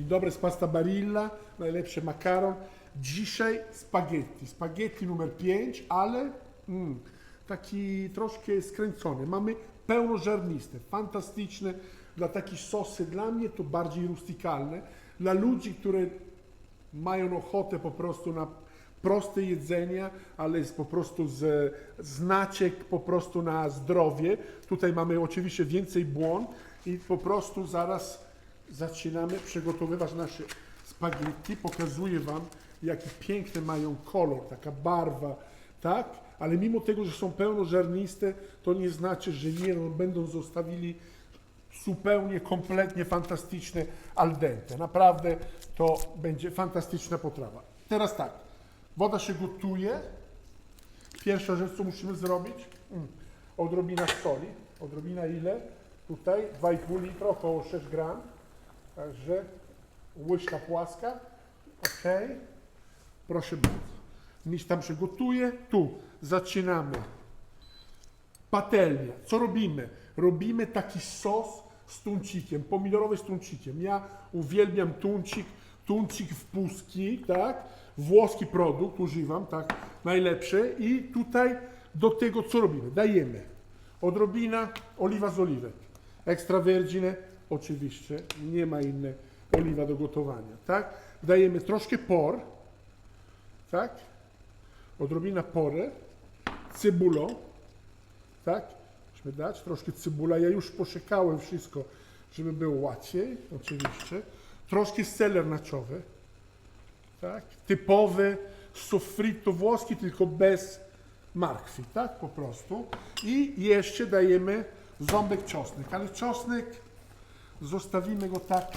Dzień dobry, z pasta Barilla, najlepszy makaron. Dzisiaj spaghetti. Spaghetti numer 5, ale mm, taki troszkę skręcony. Mamy pełnożarniste, fantastyczne. Dla takich sosy, dla mnie to bardziej rustykalne. Dla ludzi, które mają ochotę po prostu na proste jedzenie, ale jest po prostu z znaczek po prostu na zdrowie. Tutaj mamy oczywiście więcej błon i po prostu zaraz zaczynamy przygotowywać nasze spaghetti. Pokazuję Wam, jaki piękny mają kolor, taka barwa, tak? Ale mimo tego, że są pełnożarniste, to nie znaczy, że nie będą zostawili zupełnie, kompletnie fantastyczne al dente. Naprawdę to będzie fantastyczna potrawa. Teraz tak, woda się gotuje. Pierwsza rzecz, co musimy zrobić, mm, odrobina soli. Odrobina ile? Tutaj 2,5 litra, około 6 gram. Także łyżka płaska. Ok. Proszę bardzo. Niż tam się gotuje, tu zaczynamy Patelnia. Co robimy? Robimy taki sos z tuncikiem, pomidorowy z tuncikiem. Ja uwielbiam tuncik, tuncik w puski, tak? Włoski produkt używam, tak? Najlepszy. I tutaj do tego co robimy? Dajemy odrobina oliwa z oliwek. Extra virgine, oczywiście, nie ma innej oliwa do gotowania, tak? Dajemy troszkę por, tak? Odrobina porę, cebulą, tak? Musimy dać troszkę cebula. Ja już posiekałem wszystko, żeby było łatwiej, oczywiście. Troszkę seler naczowy, tak? Typowy soffritto włoski, tylko bez markwi, tak? Po prostu. I jeszcze dajemy ząbek czosnek, ale czosnek zostawimy go tak,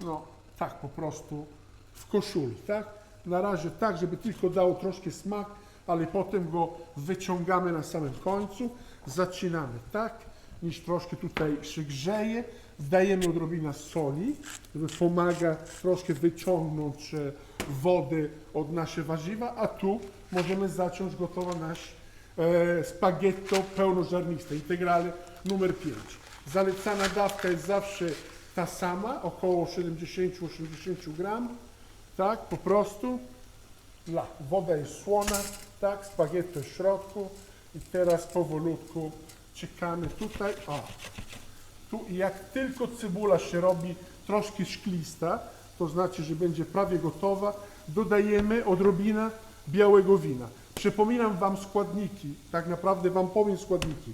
no, tak po prostu w koszuli, tak? Na razie tak, żeby tylko dało troszkę smak, ale potem go wyciągamy na samym końcu. Zaczynamy tak, niż troszkę tutaj się grzeje. Dajemy odrobinę soli, żeby pomaga troszkę wyciągnąć e, wodę od nasze warzywa, a tu możemy zacząć gotować nasz e, spaghetto pełnożarniste, integrale numer 5. Zalecana dawka jest zawsze ta sama, około 70-80 gram, tak, po prostu. La, woda jest słona, tak, spaghetto w środku i teraz powolutku czekamy tutaj, o, tu jak tylko cebula się robi troszkę szklista, to znaczy, że będzie prawie gotowa, dodajemy odrobinę białego wina. Przypominam Wam składniki, tak naprawdę Wam powiem składniki.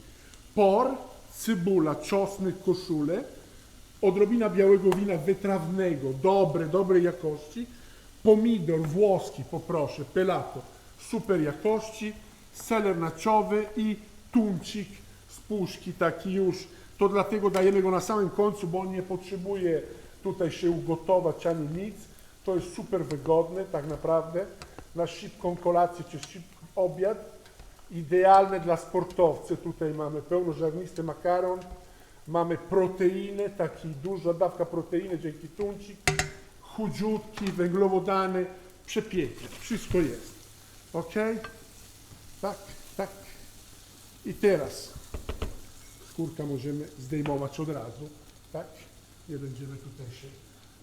Por, cebula, czosnek, koszule, odrobina białego wina wytrawnego, dobre, dobrej jakości, pomidor włoski, poproszę, pelato, super jakości, seler naczowy i tuncik z puszki, taki już, to dlatego dajemy go na samym końcu, bo on nie potrzebuje tutaj się ugotować ani nic, to jest super wygodne, tak naprawdę, na szybką kolację czy szybki obiad, idealne dla sportowców, tutaj mamy pełnożarnisty makaron, mamy proteinę, taki duża dawka proteiny dzięki tuncik, chudziutki, węglowodany, przepięknie. Wszystko jest. Ok? Tak, tak. I teraz skórka możemy zdejmować od razu. Tak? Nie będziemy tutaj się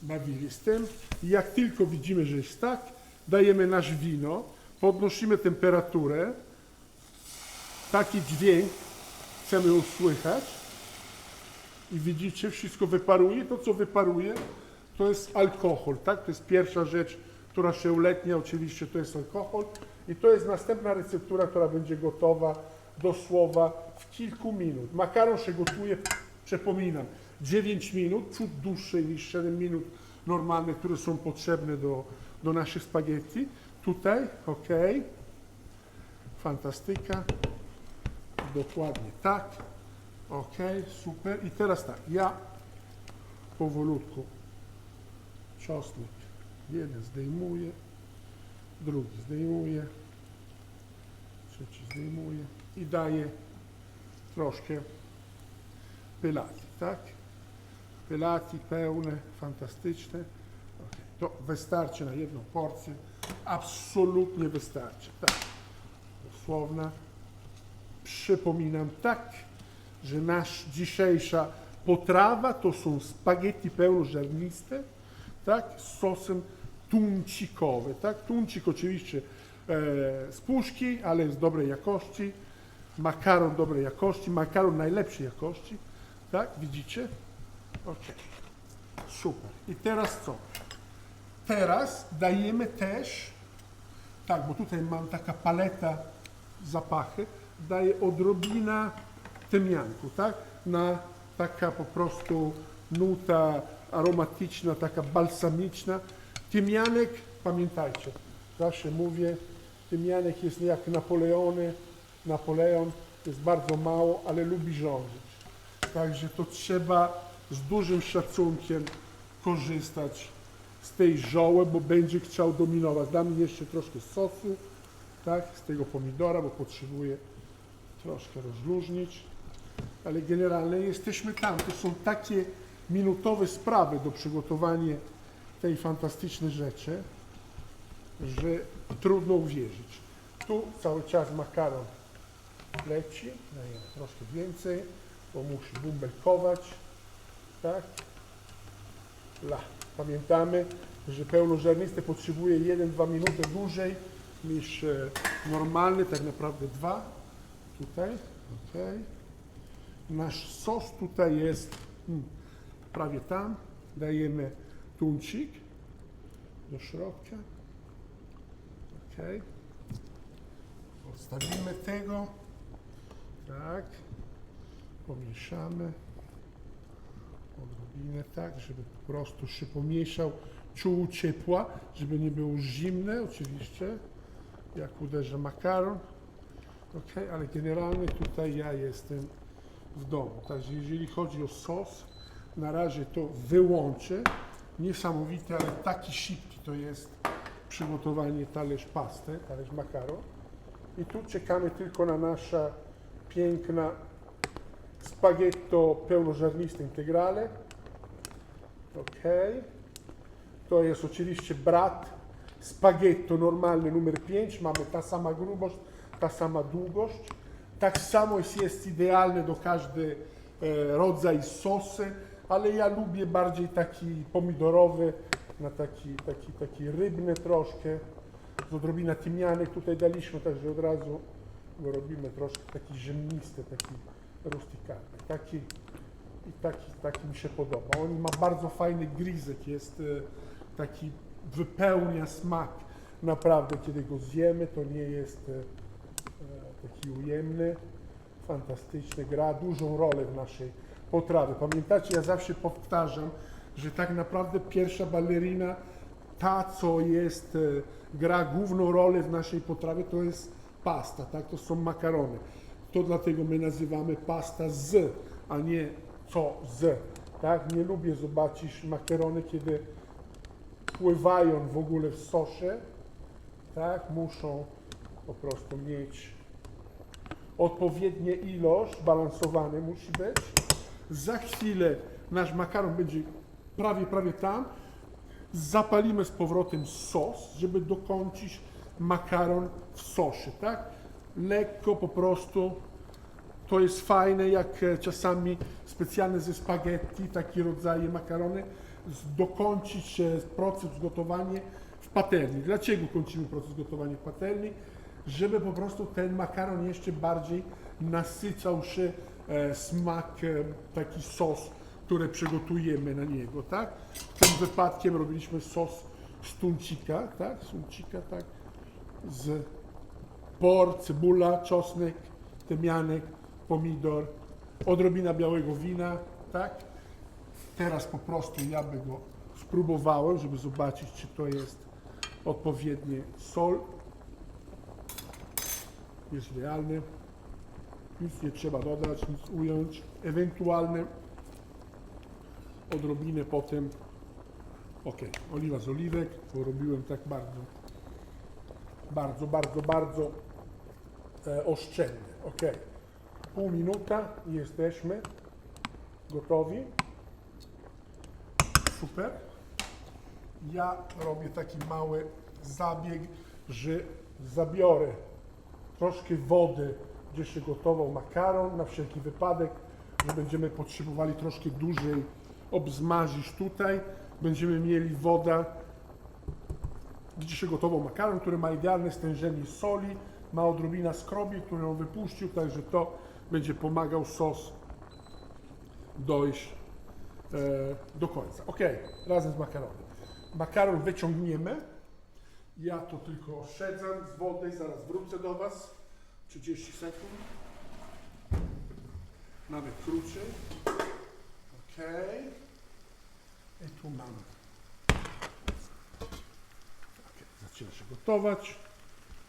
bawili z tym. I jak tylko widzimy, że jest tak, dajemy nasz wino, podnosimy temperaturę. Taki dźwięk chcemy usłyszeć i widzicie, wszystko wyparuje. To, co wyparuje, to jest alkohol, tak? To jest pierwsza rzecz, która się uletnia, oczywiście to jest alkohol. I to jest następna receptura, która będzie gotowa do słowa w kilku minut. Makaron się gotuje, przypominam, 9 minut, ciut dłużej niż 7 minut normalne, które są potrzebne do, do naszych spaghetti. Tutaj, ok. Fantastyka. Dokładnie tak. Ok, super. I teraz tak, ja powolutku czosnek jeden zdejmuję, drugi zdejmuję, trzeci zdejmuję i daję troszkę pylati, tak? Pylati pełne, fantastyczne. Ok, To wystarczy na jedną porcję, absolutnie wystarczy, tak. Dosłowna. Przypominam tak, że nasz dzisiejsza potrawa to są spaghetti pełnoziarniste, tak, z sosem tuńcikowy, tak. Tuńczyk oczywiście e, z puszki, ale z dobrej jakości. Makaron dobrej jakości, makaron najlepszej jakości, tak, widzicie? Ok, super. I teraz co? Teraz dajemy też, tak, bo tutaj mam taka paleta zapachy, daję odrobina tymianku, tak? Na taka po prostu nuta aromatyczna, taka balsamiczna. Tymianek, pamiętajcie, zawsze mówię, tymianek jest jak Napoleony, Napoleon jest bardzo mało, ale lubi rządzić. Także to trzeba z dużym szacunkiem korzystać z tej żoły, bo będzie chciał dominować. Dam jeszcze troszkę sosu, tak, z tego pomidora, bo potrzebuję troszkę rozluźnić. Ale generalnie jesteśmy tam. To są takie minutowe sprawy do przygotowania tej fantastycznej rzeczy, że trudno uwierzyć. Tu cały czas makaron leci, dajemy troszkę więcej, bo musi bumbelkować, tak? La. Pamiętamy, że pełnoziarniste potrzebuje 1-2 minuty dłużej niż e, normalny, tak naprawdę dwa. Tutaj, ok. Nasz sos tutaj jest hmm, prawie tam. Dajemy tuńczyk do środka. Ok. Odstawimy tego. Tak. Pomieszamy. Odrobinę tak, żeby po prostu się pomieszał. Czuł ciepła, żeby nie było zimne oczywiście, jak uderzę makaron. Ok, ale generalnie tutaj ja jestem w domu. Także jeżeli chodzi o sos, na razie to wyłączę. Niesamowite, ale taki szybki to jest przygotowanie talerz pasty, talerz makaron. I tu czekamy tylko na nasza piękna spaghetto pełnoziarniste integrale. Ok. To jest oczywiście brat spaghetto normalny numer 5. Mamy ta sama grubość, ta sama długość. Tak samo jest, idealny do każdy e, rodzaj sosy, ale ja lubię bardziej taki pomidorowy, na taki, taki, taki rybny troszkę. Z odrobina tymianek tutaj daliśmy, także od razu go robimy troszkę taki ziemnisty, taki rustykalny. Taki, I taki, taki mi się podoba. On ma bardzo fajny grizek, jest e, taki, wypełnia smak. Naprawdę, kiedy go zjemy, to nie jest e, taki ujemny, fantastyczny, gra dużą rolę w naszej potrawie. Pamiętacie, ja zawsze powtarzam, że tak naprawdę pierwsza balerina, ta co jest, e, gra główną rolę w naszej potrawie, to jest pasta, tak? To są makarony. To dlatego my nazywamy pasta z, a nie co z, tak? Nie lubię zobaczyć makarony, kiedy pływają w ogóle w sosie, tak? Muszą po prostu mieć odpowiednie ilość, balansowany musi być. Za chwilę nasz makaron będzie prawie, prawie tam. Zapalimy z powrotem sos, żeby dokończyć makaron w sosie, tak? Lekko po prostu. To jest fajne, jak e, czasami specjalne ze spaghetti, takie rodzaje makarony, dokończyć e, proces gotowania w patelni. Dlaczego kończymy proces gotowania w patelni? Żeby po prostu ten makaron jeszcze bardziej nasycał się e, smak, e, taki sos, który przygotujemy na niego, tak? Tym wypadkiem robiliśmy sos z tuńczyka, tak? Z tuńczyka, tak? Z por, cebula, czosnek, tymianek, pomidor, odrobina białego wina, tak? Teraz po prostu ja by go spróbowałem, żeby zobaczyć, czy to jest odpowiednie sol. Jest idealny. Nic nie trzeba dodać, nic ująć. Ewentualne odrobinę potem. Ok, oliwa z oliwek, bo robiłem tak bardzo, bardzo, bardzo, bardzo e, oszczędnie. Ok, pół minuta i jesteśmy gotowi. Super. Ja robię taki mały zabieg, że zabiorę troszkę wody, gdzie się gotował makaron, na wszelki wypadek że będziemy potrzebowali troszkę dłużej obzmażyć tutaj. Będziemy mieli woda. Widzicie gotową makaron, który ma idealne stężenie soli, ma odrobina skrobi, którą wypuścił, także to będzie pomagał sos dojść e, do końca. Ok, razem z makaronem. Makaron wyciągniemy. Ja to tylko oszczędzam z wody, zaraz wrócę do Was. 30 sekund. Nawet krócej. Ok. I tu mamy. Ok, zaczyna się gotować.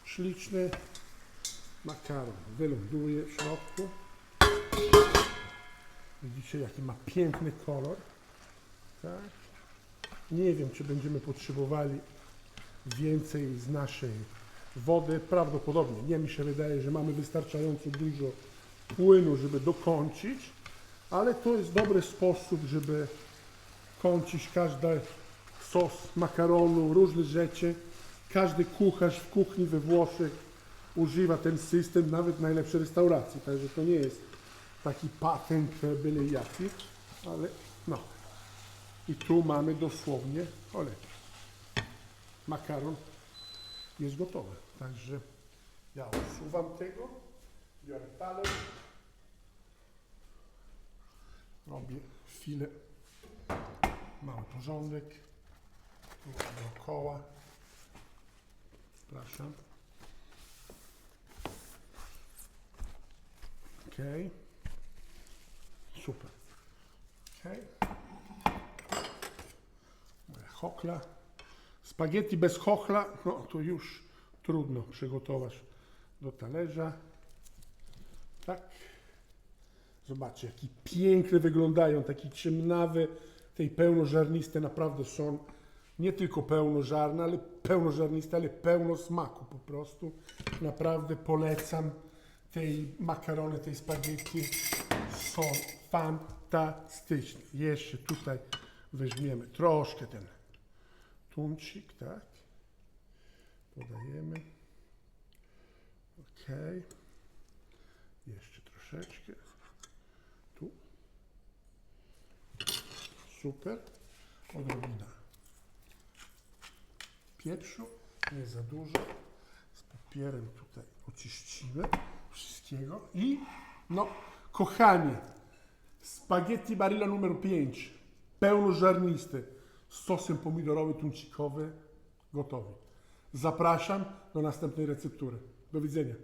Śliczny makaron wyląduje w środku. Widzicie, jaki ma piękny kolor. Tak. Nie wiem, czy będziemy potrzebowali więcej z naszej wody. Prawdopodobnie nie. Mi się wydaje, że mamy wystarczająco dużo płynu, żeby dokończyć, ale to jest dobry sposób, żeby kończyć każdy sos makaronu, różne rzeczy. Każdy kucharz w kuchni we Włoszech używa ten system, nawet najlepsze restauracje. Także to nie jest taki patent byle jaki, ale no. I tu mamy dosłownie, ole, makaron jest gotowy. Także ja usuwam tego, biorę talerz, robię chwilę mały porządek, tu dookoła, przepraszam. Okej. Super. Okej. Moja Chochla. Spaghetti bez chochla, no to już trudno przygotować do talerza. Tak. Zobaczcie, jakie piękne wyglądają, takie ciemnawe, tej pełnożarniste naprawdę są nie tylko pełnożarne, ale pełnożarniste, ale pełno smaku po prostu. Naprawdę polecam tej makarony, tej spaghetti są fantastyczne. Jeszcze tutaj weźmiemy troszkę ten tuńczyk, tak? Podajemy. Ok. Jeszcze troszeczkę. Tu. Super. Odrobina pieprzu, nie za dużo. Z papierem tutaj oczyścimy wszystkiego i no, kochani, spaghetti barilla numer 5, pełnożarniste, sosem pomidorowy, tuńczykowy, gotowy. Zapraszam do następnej receptury. Do widzenia.